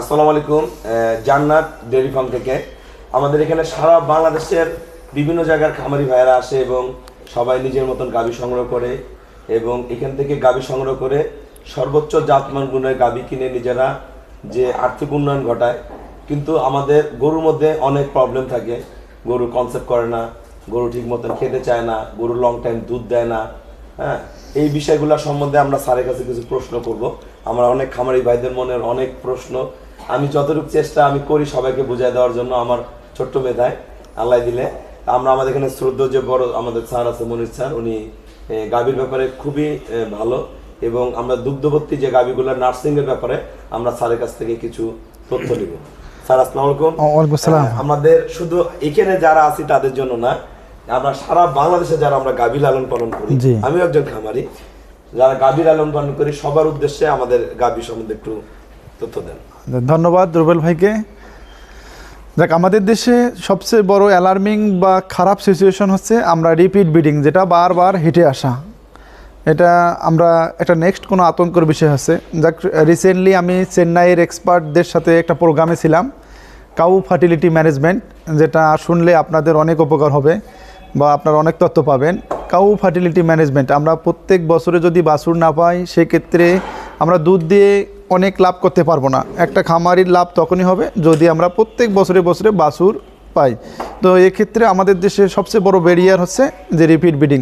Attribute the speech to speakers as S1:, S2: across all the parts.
S1: আসসালামু আলাইকুম জান্নাত ডেয়ারি ফার্ম থেকে। আমাদের এখানে সারা বাংলাদেশের বিভিন্ন জায়গার খামারি ভাইয়েরা আসে এবং সবাই নিজের মতন গাভী সংগ্রহ করে এবং এখান থেকে গাভী সংগ্রহ করে সর্বোচ্চ জাতমান গুণের গাভী কিনে নিজেরা যে আর্থিক উন্নয়ন ঘটায়। কিন্তু আমাদের গরুর মধ্যে অনেক প্রবলেম থাকে। গরু কনসেপ্ট করে না, গরু ঠিক মতন খেতে চায় না, গরু লং টাইম দুধ দেয় না হ্যাঁ? এই বিষয়গুলো সম্বন্ধে আমরা স্যারের কাছে কিছু প্রশ্ন করব। আমরা অনেক খামারি ভাইদের মনের অনেক প্রশ্ন আমি যতটুকু চেষ্টা আমি করি সবাইকে বুঝাই দেওয়ার জন্য আমার ছোট্ট মেধায় আল্লাহ দিলে। আমরা আমাদের এখানে শ্রদ্ধ যে বড় আমাদের স্যার আছে মনির স্যার উনি গাভীর ব্যাপারে খুবই ভালো এবং আমরা দুগ্ধবর্তী যে গাভীগুলোর নার্সিং এর ব্যাপারে আমরা স্যারের কাছ থেকে কিছু তথ্য নিব। স্যার আসসালামু আলাইকুম। আমাদের শুধু এখানে যারা আছি তাদের জন্য না আমরা সারা বাংলাদেশে যারা আমরা গাভী লালন পালন করি
S2: জি।
S1: আমি একজন খামারি যারা গাভী লালন পালন করি সবার উদ্দেশ্যে আমাদের গাভী সম্বন্ধে একটু তথ্য দেন।
S2: ধন্যবাদ রুবেল ভাইকে। দেখ, আমাদের দেশে সবচেয়ে বড় অ্যালার্মিং বা খারাপ সিচুয়েশন হচ্ছে আমরা রিপিট বিডিং যেটা বারবার হেঁটে আসা। এটা আমরা, এটা নেক্সট কোনো আতঙ্কর বিষয় হচ্ছে। যাক রিসেন্টলি আমি চেন্নাইয়ের এক্সপার্টদের সাথে একটা প্রোগ্রামে ছিলাম কাউ ফার্টিলিটি ম্যানেজমেন্ট যেটা শুনলে আপনাদের অনেক উপকার হবে বা আপনারা অনেক তথ্য পাবেন। কাউ ফার্টিলিটি ম্যানেজমেন্ট আমরা প্রত্যেক বছরে যদি বাছুর না পাই, সেক্ষেত্রে আমরা দুধ দিয়ে অনেক লাভ করতে পারব না। একটা খামারির লাভ তখনই হবে যদি আমরা প্রত্যেক বছরে বছরে বাছুর পাই। তো এক্ষেত্রে আমাদের দেশে সবচেয়ে বড় ব্যারিয়ার হচ্ছে যে রিপিট বিডিং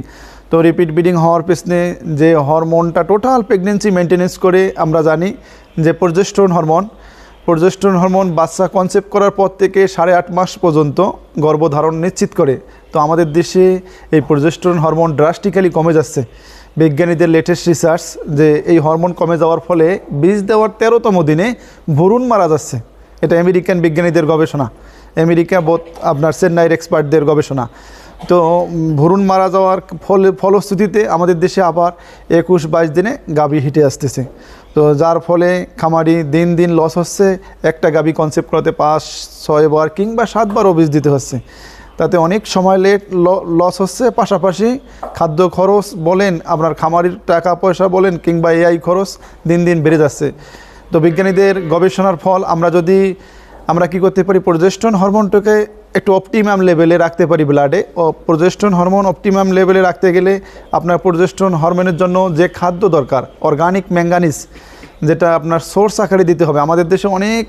S2: তো রিপিট বিডিং হওয়ার পেছনে যে হরমোনটা টোটাল প্রেগনেন্সি মেনটেনেন্স করে আমরা জানি যে প্রজেস্ট্রন হরমোন প্রজেস্ট্রন হরমোন বাচ্চা কনসেপ্ট করার পর থেকে সাড়ে আট মাস পর্যন্ত গর্ভধারণ নিশ্চিত করে। তো আমাদের দেশে এই প্রজেস্ট্রন হরমোন ড্রাস্টিক্যালি কমে যাচ্ছে। বিজ্ঞানীদের লেটেস্ট রিসার্চ যে এই হরমোন কমে যাওয়ার ফলে বীজ দেওয়ার তেরোতম দিনে ভ্রূণ মারা যাচ্ছে। এটা আমেরিকান বিজ্ঞানীদের গবেষণা। আমেরিকা বোধ আপনার চেন্নাইয়ের এক্সপার্টদের গবেষণা। তো ভ্রূণ মারা যাওয়ার ফলে, ফলশ্রুতিতে আমাদের দেশে আবার একুশ বাইশ দিনে গাভী হিটে আসতেছে। তো যার ফলে খামারি দিন দিন লস হচ্ছে। একটা গাভী কনসেপ্ট করাতে পাঁচ ছয়বার কিংবা সাতবারও বীজ দিতে হচ্ছে। তাতে অনেক সময় লেট লস হচ্ছে। পাশাপাশি খাদ্য খরচ বলেন, আপনার খামারির টাকা পয়সা বলেন কিংবা এআই খরচ দিন দিন বেড়ে যাচ্ছে। তো বিজ্ঞানীদের গবেষণার ফল আমরা যদি, আমরা কি করতে পারি? প্রজেস্টন হরমোনটাকে একটু অপটিমাম লেভেলে রাখতে পারি ব্লাডে ও প্রজেস্টন হরমোন অপটিমাম লেভেলে রাখতে গেলে আপনার প্রজেস্টন হরমোনের জন্য যে খাদ্য দরকার অর্গানিক ম্যাঙ্গানিজ যেটা আপনার সোর্স আকারে দিতে হবে। আমাদের দেশে অনেক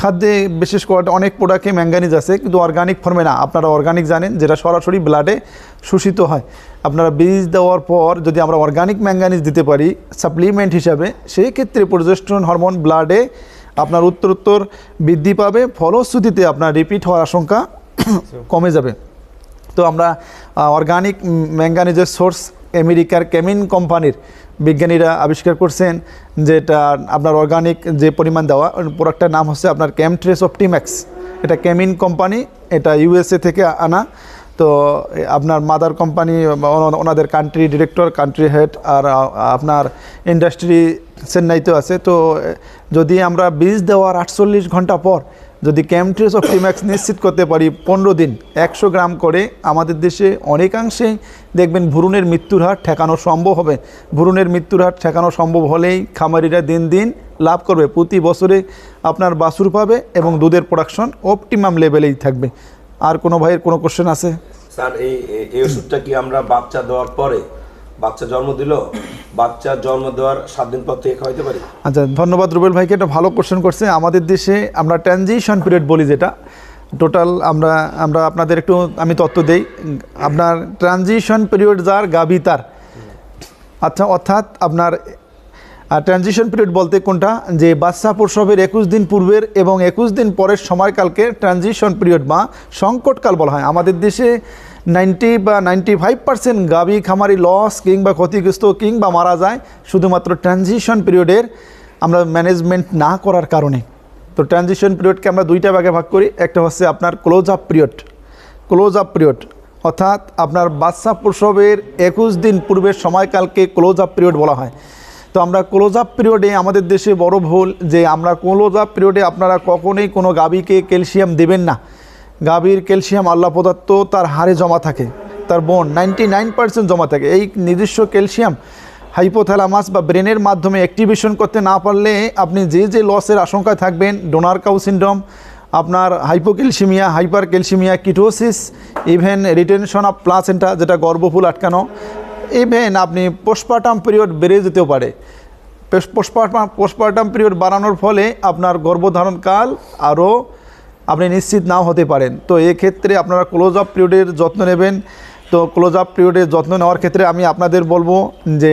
S2: খাদ্যে বিশেষ করে অনেক প্রোডাক্টে ম্যাঙ্গানিজ আছে, কিন্তু অর্গানিক ফর্মে না। আপনারা অর্গানিক জানেন, যেটা সরাসরি ব্লাডে শোষিত হয়। আপনারা বীজ দেওয়ার পর যদি আমরা অর্গানিক ম্যাঙ্গানিজ দিতে পারি সাপ্লিমেন্ট হিসাবে সেই ক্ষেত্রে প্রজেস্ট্রন হরমোন ব্লাডে আপনার উত্তর উত্তর বৃদ্ধি পাবে, ফলশ্রুতিতে আপনার রিপিট হওয়ার আশঙ্কা কমে যাবে। তো আমরা অর্গানিক ম্যাঙ্গানিজের সোর্স আমেরিকার কেমিন কোম্পানির বিজ্ঞানীরা আবিষ্কার করছেন যেটা আপনার অর্গানিক যে পরিমাণ দেওয়া প্রোডাক্টটার নাম হচ্ছে আপনার ক্যামট্রেস অপটিম্যাক্স এটা ক্যামিন কোম্পানি এটা ইউএসএ থেকে আনা। তো আপনার মাদার কোম্পানি ওনাদের কান্ট্রি ডিরেক্টর কান্ট্রি হেড আর আপনার ইন্ডাস্ট্রি চেন্নাইতেও আছে। তো যদি আমরা বীজ দেওয়ার আটচল্লিশ ঘণ্টা পর যদি ক্যামট্রেস অপটিম্যাক্স নিশ্চিত করতে পারি, পনেরো দিন, একশো গ্রাম করে আমাদের দেশে অনেকাংশেই দেখবেন ভ্রূণের মৃত্যুর হার ঠেকানো সম্ভব হবে। ভ্রূণের মৃত্যুর হার ঠেকানো সম্ভব হলেই খামারিরা দিন দিন লাভ করবে। প্রতি বছরে আপনার বাসুর পাবে এবং দুধের প্রোডাকশন অপটিমাম লেভেলেই থাকবে। আর কোনো ভাইয়ের কোনো কোশ্চেন আছে?
S1: স্যার এই ওষুধটা কি আমরা বাচ্চা দেওয়ার পরে বাচ্চা জন্ম দিল, বাচ্চা জন্ম দেওয়ার সাত দিন পর থেকে খাওয়াইতে পারি?
S2: আচ্ছা ধন্যবাদ রুবেল ভাইকে, একটা ভালো কোশ্চেন করছে। আমাদের দেশে আমরা ট্রানজিশন পিরিয়ড বলি যেটা। টোটাল আমরা আমরা আপনাদের একটু, আমি তথ্য দেই। আপনার ট্রানজিশন পিরিয়ড যার, গাভী তার। আচ্ছা অর্থাৎ আপনার ট্রানজিশন পিরিয়ড বলতে কোনটা? যে বাচ্চা প্রসবের একুশ দিন পূর্বের এবং একুশ দিন পরের সময়কালকে ট্রানজিশন পিরিয়ড বা সংকটকাল বলা হয়। আমাদের দেশে নাইনটি বা নাইনটি ফাইভ পার্সেন্ট গাভী খামারি লস কিংবা ক্ষতিগ্রস্ত কিংবা মারা যায় শুধুমাত্র ট্রানজিশন পিরিয়ডের আমরা ম্যানেজমেন্ট না করার কারণে। তো ট্রানজিশন পিরিয়ডকে আমরা দুইটা ভাগে ভাগ করি। একটা হচ্ছে আপনার close up period. Close up period, অর্থাৎ আপনার বাচ্চা প্রসবের একুশ দিন পূর্বের সময়কালকে ক্লোজ আপ পিরিয়ড বলা হয়। তো আমরা ক্লোজ আপ পিরিয়ডে আমাদের দেশে বড় ভুল যে আমরা ক্লোজ আপ পিরিয়ডে আপনারা কখনোই কোনো গাভীকে ক্যালসিয়াম দেবেন না। গাভীর ক্যালসিয়াম আল্লাহ পদার্থ তার হাড়ে জমা থাকে, তার বোন নাইনটি নাইন পার্সেন্ট জমা থাকে। এই নিজস্ব ক্যালসিয়াম হাইপোথ্যালামাস বা ব্রেনের মাধ্যমে অ্যাক্টিভেশন করতে না পারলে আপনি যে যে লসের আশঙ্কায় থাকবেন ডোনার কাউ সিন্ড্রোম আপনার hypocalcaemia hyper calcaemia ketosis even retention of placenta যেটা গর্ভফুল আটকানো ইভেন আপনি পোস্টপার্টাম পিরিয়ড বেড়ে যেতেও পারে। পোস্টপার্টাম পোস্টপার্টাম পিরিয়ড বাড়ানোর ফলে আপনার গর্ভধারণকাল আরও আপনি নিশ্চিত নাও হতে পারেন। তো ক্ষেত্রে আপনারা ক্লোজ আপ পিরিয়ডের যত্ন নেবেন। তো ক্লোজ আপ পিরিয়ডের যত্ন নেওয়ার ক্ষেত্রে আমি আপনাদের বলব যে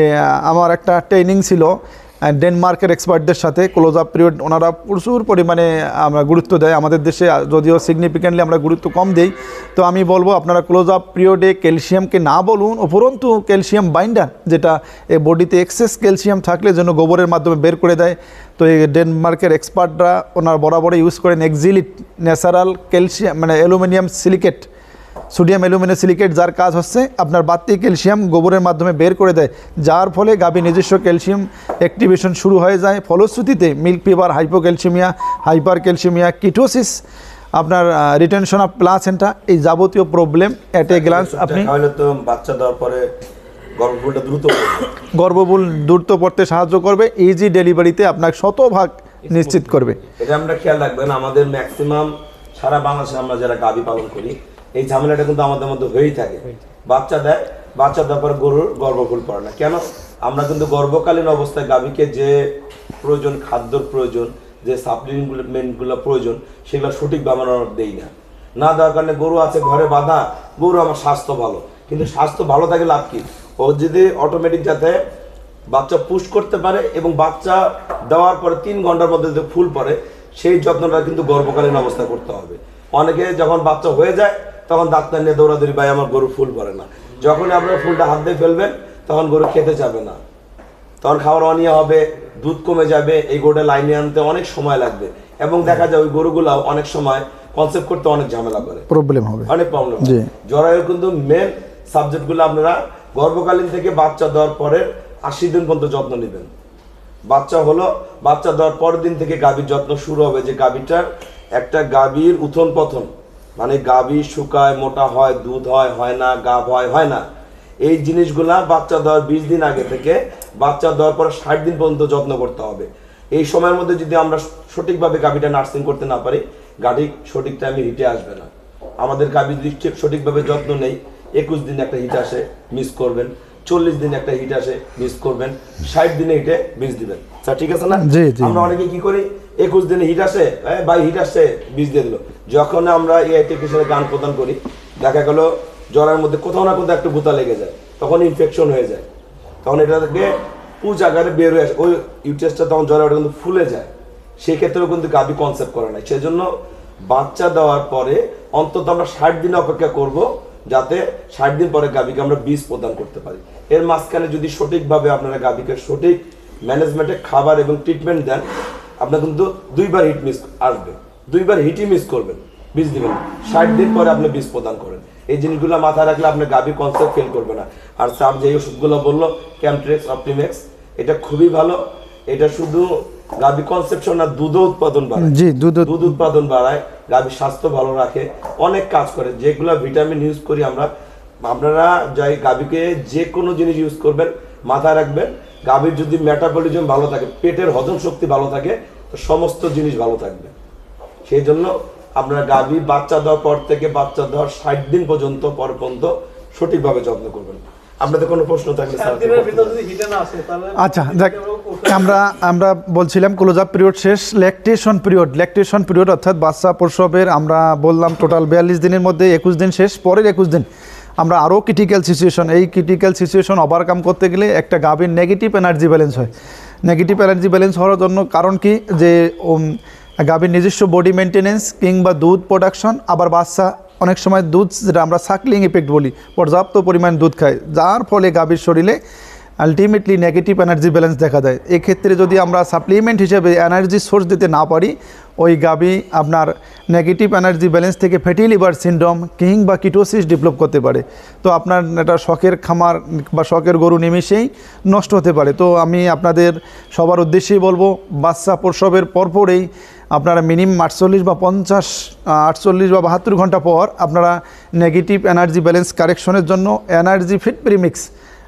S2: আমার একটা ট্রেনিং ছিল। ডেনমার্কের এক্সপার্টদের সাথে ক্লোজ আপ পিরিয়ড ওনারা প্রচুর পরিমাণে আমরা গুরুত্ব দেয় আমাদের দেশে যদিও সিগনিফিক্যান্টলি আমরা গুরুত্ব কম দেই। তো আমি বলব, আপনারা ক্লোজ আপ পিরিয়ডে ক্যালসিয়ামকে না বলুন, উপরন্তু ক্যালসিয়াম বাইন্ডার যেটা এ বডিতে এক্সেস ক্যালসিয়াম থাকলে যেন গোবরের মাধ্যমে বের করে দেয়। তো এই ডেনমার্কের এক্সপার্টরা ওনার বরাবরই ইউজ করেন এক্সিলিট ন্যাচারাল ক্যালসিয়াম মানে aluminium silicate sodium aluminium silicate যার কাজ হচ্ছে আপনার বাড়তি ক্যালসিয়াম গোবরের মাধ্যমে বের করে দেয় যার ফলে গাভী নিজস্ব ক্যালসিয়াম অ্যাক্টিভেশন শুরু হয়ে যায়। ফলশ্রুতিতে milk fever hypocalcemia hypercalcemia ketosis আপনার রিটেনশন অফ প্লাসেন্টা এই যাবতীয় প্রবলেম অ্যাট এ গ্লান্স আপনি
S1: বাচ্চা দেওয়ার পরে দ্রুত।
S2: গর্ভবুল দ্রুত পড়তে সাহায্য করবে ইজি ডেলিভারিতে আপনার শতভাগ নিশ্চিত করবে।
S1: এটা আমরা খেয়াল রাখবেন আমাদের ম্যাক্সিমাম সারা বাংলাদেশে আমরা যারা গাভী পালন করি এই ঝামেলাটা কিন্তু আমাদের মধ্যে হয়েই থাকে। বাচ্চা দেয় বাচ্চা দেওয়ার পর গরুর গর্ভফুল পড়ে না। কেন? আমরা কিন্তু গর্ভকালীন অবস্থায় গাভীকে যে প্রয়োজন খাদ্যর প্রয়োজন যে সাপ্লিমেন্টগুলো প্রয়োজন সেগুলো সঠিকভাবে আমরা দেই না। না দেওয়ার কারণে গরু আছে ঘরে বাঁধা গরু আমার স্বাস্থ্য ভালো। কিন্তু স্বাস্থ্য ভালো থাকে লাভ কি? ও যদি অটোমেটিক যাতে বাচ্চা পুশ করতে পারে এবং বাচ্চা দেওয়ার পরে তিন ঘণ্টার মধ্যে যে ফুল পড়ে সেই যত্নটা কিন্তু গর্ভকালীন অবস্থা করতে হবে। অনেকে যখন বাচ্চা হয়ে যায় তখন ডাক্তার নিয়ে দৌড়াদৌড়ি ভাই আমার গরু ফুল পড়ে না। যখন আপনারা ফুলটা হাত দিয়ে ফেলবেন তখন গরু খেতে যাবে না। তখন খাওয়ার অনিয়া হবে দুধ কমে যাবে এই গরুটা লাইনে আনতে অনেক সময় লাগবে। এবং দেখা যায় ওই গরুগুলাও অনেক সময় কনসেপ্ট করতে অনেক ঝামেলা করে।
S2: প্রবলেম হবে।
S1: অনেক প্রবলেম। জরায়ুর কিন্তু মেন সাবজেক্টগুলো আপনারা গর্ভকালীন থেকে বাচ্চা দেওয়ার পরে আশি দিন পর্যন্ত যত্ন নেবেন। বাচ্চা হলো বাচ্চা দেওয়ার পরের দিন থেকে গাভীর যত্ন শুরু হবে। যে গাভীটার একটা গাভীর উথন পথন মানে গাভী শুকায় মোটা হয় দুধ হয় হয় না গাভ হয় হয় না। এই জিনিসগুলা বাচ্চা দেওয়ার বিশ দিন আগে থেকে বাচ্চা দেওয়ার পর ষাট দিন পর্যন্ত যত্ন করতে হবে। এই সময়ের মধ্যে যদি আমরা সঠিকভাবে গাভীটা নার্সিং করতে না পারি গাভী সঠিক টাইমে হিটে আসবে না। আমাদের গাভী যদি ঠিক সঠিকভাবে যত্ন নেই একুশ দিন একটা হিট আসে মিস করবেন। চল্লিশ দিন একটা হিট আসে মিস করবেন। ষাট দিনে হিটে বীজ দিবেন। স্যার ঠিক আছে না। আমরা অনেকে কি করি? একুশ দিনে হিট আসে ভাই হিট আসছে দিয়ে দিল। যখন আমরা এই টেকনিশিয়ানের গান প্রদান করি, দেখা গেল জ্বরের মধ্যে কোথাও না কোথাও একটু ভূতা লেগে যায়, তখন ইনফেকশন হয়ে যায়। তখন এটা থেকে পুজ আকারে বের হয়ে আসে। ওই ইউটেসটা তখন জ্বরে ওটা কিন্তু ফুলে যায়। সেই ক্ষেত্রেও কিন্তু গাভী কনসেপ্ট করে নাই। সেজন্য বাচ্চা দেওয়ার পরে অন্তত আমরা ষাট দিন অপেক্ষা করব যাতে ষাট দিন পরে গাভীকে আমরা বীজ প্রদান করতে পারি। এর মাঝখানে যদি সঠিকভাবে আপনারা গাভীকে সঠিক ম্যানেজমেন্টে খাবার এবং ট্রিটমেন্ট দেন আপনার কিন্তু দুইবার হিট মিস আসবে। দুইবার হিটই মিস করবেন। বীজ দিবেন। ষাট দিন পরে আপনি বীজ প্রদান করেন। এই জিনিসগুলো মাথায় রাখলে আপনার গাভী কনসেপ্ট ফেল করবে না। আর স্যার যে ওষুধগুলো বলল ক্যামট্রেক্স অপটিমেক্স এটা খুবই ভালো। এটা শুধু গাভী কনসেপশন না দুধও উৎপাদন বাড়ায়।
S2: জি দুধ
S1: দুধ উৎপাদন বাড়ায় গাভীর স্বাস্থ্য ভালো রাখে অনেক কাজ করে। যেগুলো ভিটামিন ইউজ করি আমরা আপনারা যাই গাভীকে যে কোনো জিনিস ইউজ করবেন মাথায় রাখবেন। গাভীর যদি মেটাবলিজম ভালো থাকে পেটের হজম শক্তি ভালো থাকে তো সমস্ত জিনিস ভালো থাকবে। সেই জন্য আপনারা গাভী বাচ্চা দেওয়ার পর থেকে বাচ্চা দেওয়ার ষাট দিন পর্যন্ত পর পর্যন্ত সঠিকভাবে যত্ন করবেন। আপনাদের কোনো প্রশ্ন থাকলে
S3: সাত
S1: স্যার
S3: দিনের ভিতর যদি হিটে না আসে তাহলে
S2: আচ্ছা দেখ আমরা আমরা বলছিলাম ক্লোজআপ পিরিয়ড শেষ ল্যাকটেশন পিরিয়ড ল্যাকটেশন পিরিয়ড অর্থাৎ বাচ্চা প্রসবের আমরা বললাম টোটাল বিয়াল্লিশ দিনের মধ্যে একুশ দিন শেষ পরের একুশ দিন। আমরা আরও ক্রিটিক্যাল সিচুয়েশন এই ক্রিটিক্যাল সিচুয়েশন ওভারকাম করতে গেলে একটা গাভীর নেগেটিভ এনার্জি ব্যালেন্স হয়। নেগেটিভ এনার্জি ব্যালেন্স হওয়ার জন্য কারণ কি? যে গাভীর নিজস্ব বডি মেনটেনেন্স কিংবা দুধ প্রোডাকশন আবার বাচ্চা, অনেক সময় দুধ যেটা আমরা সাকলিং ইফেক্ট বলি, পর্যাপ্ত পরিমাণ দুধ খায়। যার ফলে গাভীর শরীরে আলটিমেটলি নেগেটিভ এনার্জি ব্যালেন্স দেখা দেয়। এক্ষেত্রে যদি আমরা সাপ্লিমেন্ট হিসেবে এনার্জি সোর্স দিতে না পারি, ওই গাভী আপনার নেগেটিভ এনার্জি ব্যালেন্স থেকে ফ্যাটি লিভার সিন্ড্রোম কিংবা কিটোসিস ডেভেলপ করতে পারে। তো আপনার এটা শখের খামার বা শখের গরু নিমিশেই নষ্ট হতে পারে। তো আমি আপনাদের সবার উদ্দেশ্যেই বলব বাচ্চা প্রসবের পরপরেই আপনারা মিনিমাম আটচল্লিশ বা পঞ্চাশ, আটচল্লিশ বা বাহাত্তর ঘণ্টা পর আপনারা নেগেটিভ এনার্জি ব্যালেন্স কারেকশনের জন্য এনার্জি ফিট প্রিমিক্স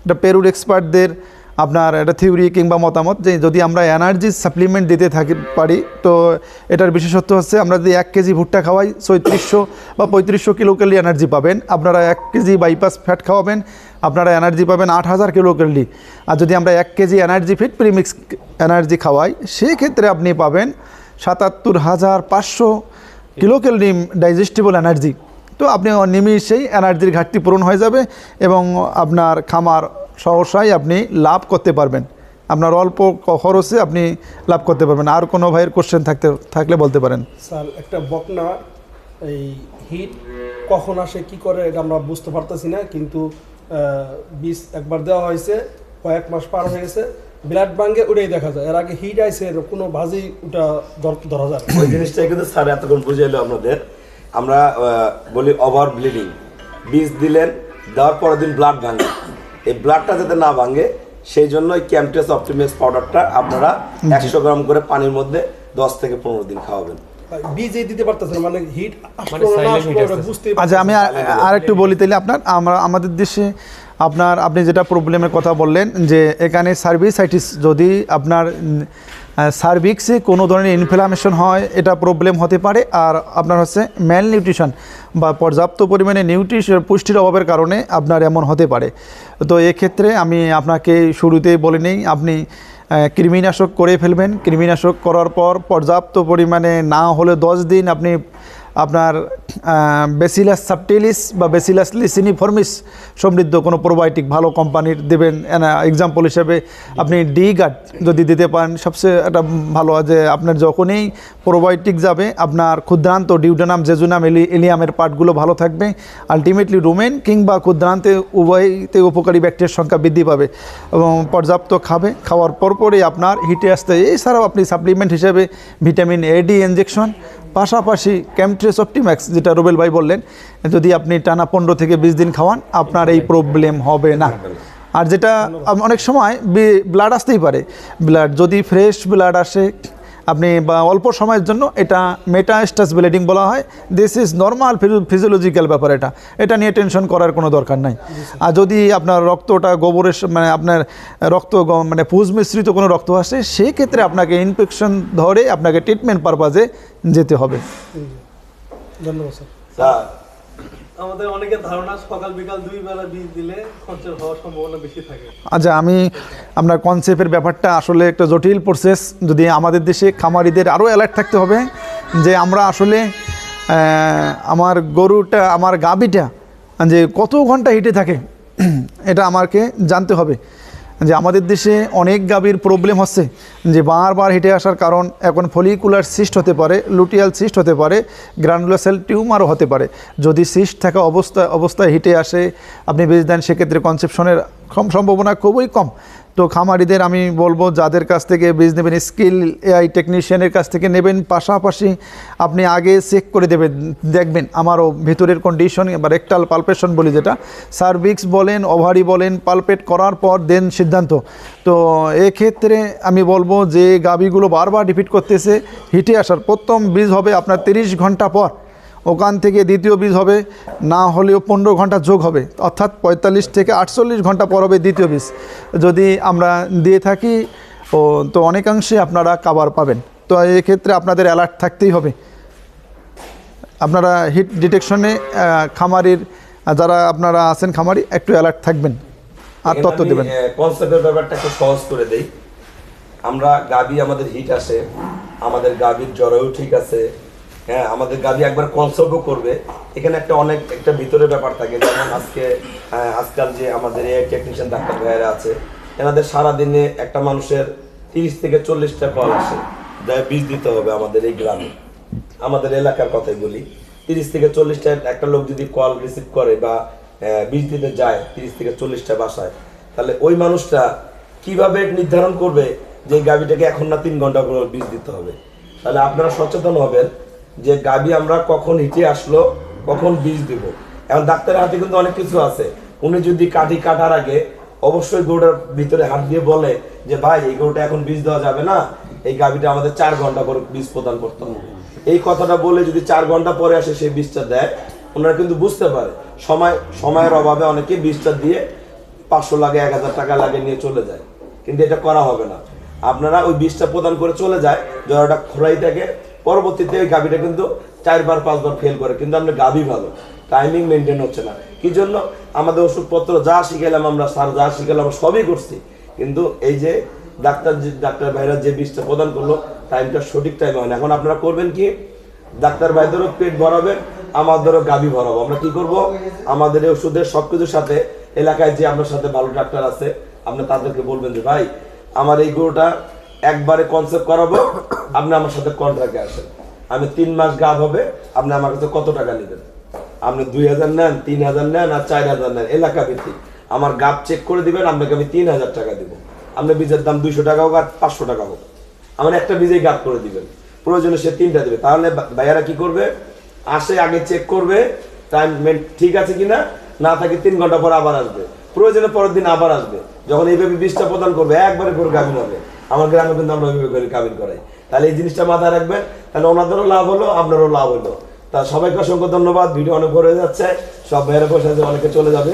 S2: এটা পেরুর এক্সপার্টদের আপনার এটা থিওরি কিংবা মতামত যে যদি আমরা এনার্জি সাপ্লিমেন্ট দিতে থাকি, পারি, তো এটার বিশেষত্ব হচ্ছে আমরা যদি এক কেজি ভুট্টা খাওয়াই চৌত্রিশশো বা পঁয়ত্রিশশো কিলো ক্যালি এনার্জি পাবেন। আপনারা এক কেজি বাইপাস ফ্যাট খাওয়াবেন, আপনারা এনার্জি পাবেন আট হাজার কিলো ক্যালি আর যদি আমরা এক KG energy fit premix energy খাওয়াই সেক্ষেত্রে আপনি পাবেন সাতাত্তর হাজার পাঁচশো কিলো ক্যালোরি ডাইজেস্টিবল এনার্জি। তো আপনি নিমিষেই এনার্জির ঘাটতি পূরণ হয়ে যাবে এবং আপনার খামার সহসাই আপনি লাভ করতে পারবেন। আপনার অল্প খরচে আপনি লাভ করতে পারবেন। আর কোনো ভাইয়ের কোশ্চেন থাকতে থাকলে বলতে পারেন।
S3: স্যার একটা বকনা এই হিট কখন আসে কি করে এটা আমরা বুঝতে পারতেছি না কিন্তু বীজ একবার দেওয়া হয়েছে কয়েক মাস পার হয়ে গেছে ব্লাড ভাঙ্গে ওটাই দেখা যায়। এর আগে হিট এর কোনো ভাজি ওটা ধরা যায়
S1: ওই জিনিসটা কিন্তু স্যার এতক্ষণ বুঝাইলো আপনাদের। আমরা বলি ওভার ব্লিডিং বীজ দিলেন দেওয়ার পরের দিন ব্লাড ভাঙে। এই ব্লাডটা যাতে না ভাঙে সেই জন্য এই ক্যামটেস অপটিমেক্স পাউডারটা আপনারা একশো গ্রাম করে পানির মধ্যে দশ থেকে পনেরো দিন খাওয়াবেন।
S3: বীজই দিতে পারতেছে মানে হিট
S4: মানে
S2: আচ্ছা আমি আর- আর একটু বলি তাহলে আপনার আমরা আমাদের দেশে আপনার আপনি যেটা প্রবলেমের কথা বললেন যে এখানে সার্ভিসাইটিস যদি আপনার সার্ভিক্সে কোনো ধরনের ইনফ্লামেশন হয়, এটা প্রবলেম হতে পারে। আর আপনার হচ্ছে ম্যাল নিউট্রিশন বা পর্যাপ্ত পরিমাণে নিউট্রিশন পুষ্টির অভাবের কারণে আপনার এমন হতে পারে। তো এক্ষেত্রে আমি আপনাকে শুরুতেই বলে নিই, আপনি কৃমিনাশক করে ফেলবেন। কৃমিনাশক করার পর পর্যাপ্ত পরিমাণে না হলে দশ দিন আপনি আপনার বেসিলাস সাবটিলিস বা বেসিলাস লিসিনিফর্মিস সমৃদ্ধ কোনো প্রোবায়োটিক ভালো কোম্পানির দেবেন। এক্সাম্পল হিসেবে আপনি ডি গার্ড যদি দিতে পারেন, সবচেয়ে একটা ভালো যে আপনার যখনই প্রোবায়োটিক যাবে, আপনার ক্ষুদ্রান্ত ডিউডেনাম জেজুনাম এলি এলিয়ামের পার্টগুলো ভালো থাকবে। আলটিমেটলি রোমেন কিংবা ক্ষুদ্রান্তে উভয়তে উপকারী ব্যাকটেরিয়ার সংখ্যা বৃদ্ধি পাবে এবং পর্যাপ্ত খাবে। খাওয়ার পরপরই আপনার হিটে আসতে, এছাড়াও আপনি সাপ্লিমেন্ট হিসেবে ভিটামিন এ ডি ইঞ্জেকশন পাশাপাশি ক্যামট্রেস অপটিম্যাক্স যেটা রুবেল ভাই বললেন, যদি আপনি টানা পনেরো থেকে বিশ দিন খাওয়ান, আপনার এই প্রবলেম হবে না। আর যেটা অনেক সময় ব্লাড আসতেই পারে। ব্লাড যদি ফ্রেশ ব্লাড আসে আপনি বা অল্প সময়ের জন্য এটা মেটাস্টাস ব্লিডিং বলা হয়। দিস ইজ নর্মাল ফিজিওলজিক্যাল ব্যাপার এটা। এটা নিয়ে টেনশন করার কোনো দরকার নাই। আর যদি আপনার রক্তটা গোবরের মানে আপনার রক্ত মানে পুজ মিশ্রিত কোনো রক্ত আসে সেক্ষেত্রে আপনাকে ইনফেকশন ধরে আপনাকে ট্রিটমেন্ট পারপাজে যেতে হবে।
S3: ধন্যবাদ স্যার
S5: আমাদের ধারণা সকাল বিকাল দুই বেলা বীজ দিলে হওয়ার সম্ভাবনা বেশি থাকে।
S2: আচ্ছা আমি আপনার কনসেপ্টের ব্যাপারটা আসলে একটা জটিল প্রসেস যদি আমাদের দেশে খামারিদের আরও অ্যালার্ট থাকতে হবে যে আমরা আসলে আমার গরুটা, আমার গাবিটা যে কত ঘণ্টা হিটে থাকে, এটা আমাকে জানতে হবে। যে আমাদের দেশে অনেক গাভীর প্রবলেম হচ্ছে, যে বারবার হেঁটে আসার কারণ এখন ফলিকুলার সিস্ট হতে পারে লুটিয়াল সিস্ট হতে পারে গ্রানুলার সেল টিউমারও হতে পারে। যদি সিস্ট থাকা অবস্থা, অবস্থায় হেঁটে আসে, আপনি বেশ দেন, সেক্ষেত্রে কনসেপশনের সম্ভাবনা খুবই কম। তো খামারিদের আমি বলব, যাদের কাছ থেকে বীজ নেবেন, স্কিল, এআই টেকনিশিয়ানের কাছ থেকে নেবেন, পাশাপাশি আপনি আগে চেক করে দেবেন, দেখবেন আমারও ভেতরের কন্ডিশন বা রেকটাল পালপেশন বলি যেটা সার্ভিক্স বলেন ওভারি বলেন পালপেট করার পর দেন সিদ্ধান্ত। তো এক্ষেত্রে আমি বলব যে গাবিগুলো বারবার রিপিট করতেছে, হিটে আসার প্রথম বীজ হবে আপনার তিরিশ ঘণ্টা পর। ওখান থেকে দ্বিতীয় বীজ হবে না হলেও পনেরো ঘণ্টা যোগ হবে। অর্থাৎ পঁয়তাল্লিশ থেকে আটচল্লিশ ঘণ্টা পর হবে দ্বিতীয় বীজ। যদি আমরা দিয়ে থাকি ও তো অনেকাংশে আপনারা কাবার পাবেন। তো এক্ষেত্রে আপনাদের অ্যালার্ট থাকতেই হবে। আপনারা হিট ডিটেকশনে খামারির যারা আপনারা আছেন খামারি একটু অ্যালার্ট থাকবেন আর তথ্য দেবেন।
S1: কনসেপ্টের ব্যাপারটা একটু সহজ করে দেই। আমরা গাবি আমাদের হিট আসে। আমাদের গাবির জ্বরেও ঠিক আছে। হ্যাঁ আমাদের গাবি একবার কনসেপ্টও করবে। এখানে একটা অনেক, একটা ভিতরে ব্যাপার থাকে, যেমন আজকে আজকাল যে আমাদের এ টেকনিশিয়ান ডাক্তার ভাইয়েরা আছে, এনাদের সারা দিনে একটা মানুষের তিরিশ থেকে চল্লিশটা কল আসে, যা বীজ দিতে হবে আমাদের এই গ্রামে। আমাদের এলাকার কথাই বলি, তিরিশ থেকে চল্লিশটা একটা লোক যদি কল রিসিভ করে বা বীজ দিতে যায় তিরিশ থেকে চল্লিশটা বাসায়, তাহলে ওই মানুষটা কীভাবে নির্ধারণ করবে যে এই গাবিটাকে এখন না তিন ঘণ্টা করে বীজ দিতে হবে? তাহলে আপনারা সচেতন হবেন যে গাবি আমরা কখন হিটে আসলো, কখন বীজ দিব। এখন ডাক্তারের হাতে কিন্তু অনেক কিছু আছে। উনি যদি কাটি কাটার আগে অবশ্যই গরুটার ভিতরে হাত দিয়ে বলে যে, ভাই, এই গরুটা এখন বীজ দেওয়া যাবে না। এই গাবিটা আমাদের চার ঘণ্টা করে বীজ প্রদান করতে হবে। এই কথাটা বলে যদি চার ঘণ্টা পরে আসে সেই বীজটা দেয়, ওনারা কিন্তু বুঝতে পারে। সময়, সময়ের অভাবে অনেকে বীজটা দিয়ে পাঁচশো লাগে, এক হাজার টাকা লাগে নিয়ে চলে যায়। কিন্তু এটা করা হবে না। আপনারা ওই বীজটা প্রদান করে চলে যায় জ্বরটা খোলাই থাকে পরবর্তীতে ওই গাভীটা কিন্তু চারবার, পাঁচবার ফেল করে। কিন্তু আমরা গাভী ভালো। টাইমিং মেনটেন হচ্ছে না। কি জন্য? আমাদের ওষুধপত্র যা শিখালাম আমরা সার যা শিখালাম সবই করছি। কিন্তু এই যে ডাক্তার ডাক্তার ভাইরা যে বীজটা প্রদান করল টাইমটা সঠিক টাইম হয় না। এখন আপনারা করবেন কি? ডাক্তার ভাইদেরও পেট ভরাবেন, আমাদেরও গাভী ভরাবো। আমরা কি করব? আমাদের এই ওষুধের সবকিছুর সাথে, এলাকায় যে আপনার সাথে ভালো ডাক্তার আছে, আপনি তাদেরকে বলবেন যে, ভাই, আমার এই গরুটা একবারে কনসেপ্ট করাবো, আপনি আমার সাথে কন্ট্রাক্টে আসেন। আমি তিন মাস গাভ হবে, আপনি আমার কাছে কত টাকা নেবেন? আপনি দুই হাজার নেন, তিন হাজার নেন আর চার হাজার নেন এলাকা ভিত্তিক আমার গাপ চেক করে দিবেন, আপনাকে আমি তিন হাজার টাকা দিব। আপনার বীজের দাম দুইশো টাকা হোক আর পাঁচশো টাকা হোক। আমার একটা বীজেই গাপ করে দিবেন। প্রয়োজনে সে তিনটা দেবে। তাহলে ভাইয়ারা কি করবে? আসে, আগে চেক করবে টাইম মেন ঠিক আছে কিনা? না থাকে তিন ঘণ্টা পর আবার আসবে। প্রয়োজনে পরের দিন আবার আসবে। যখন এইভাবে বীজটা প্রদান করবে, একবারে করে গাভিন হবে। আমার গ্রামে কিন্তু আমরা ওইভাবে করে গাভিন করাই। তাহলে এই জিনিসটা মাথায় রাখবেন, তাহলে ওনাদেরও লাভ হলো, আপনারও লাভ হলো। তা সবাইকে অসংখ্য ধন্যবাদ, ভিডিও অনেক বড় হয়ে যাচ্ছে, সব ভাইয়েরা বসে আছে, অনেকে চলে যাবে।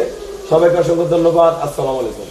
S1: সবাইকে অসংখ্য ধন্যবাদ, আসসালামু আলাইকুম।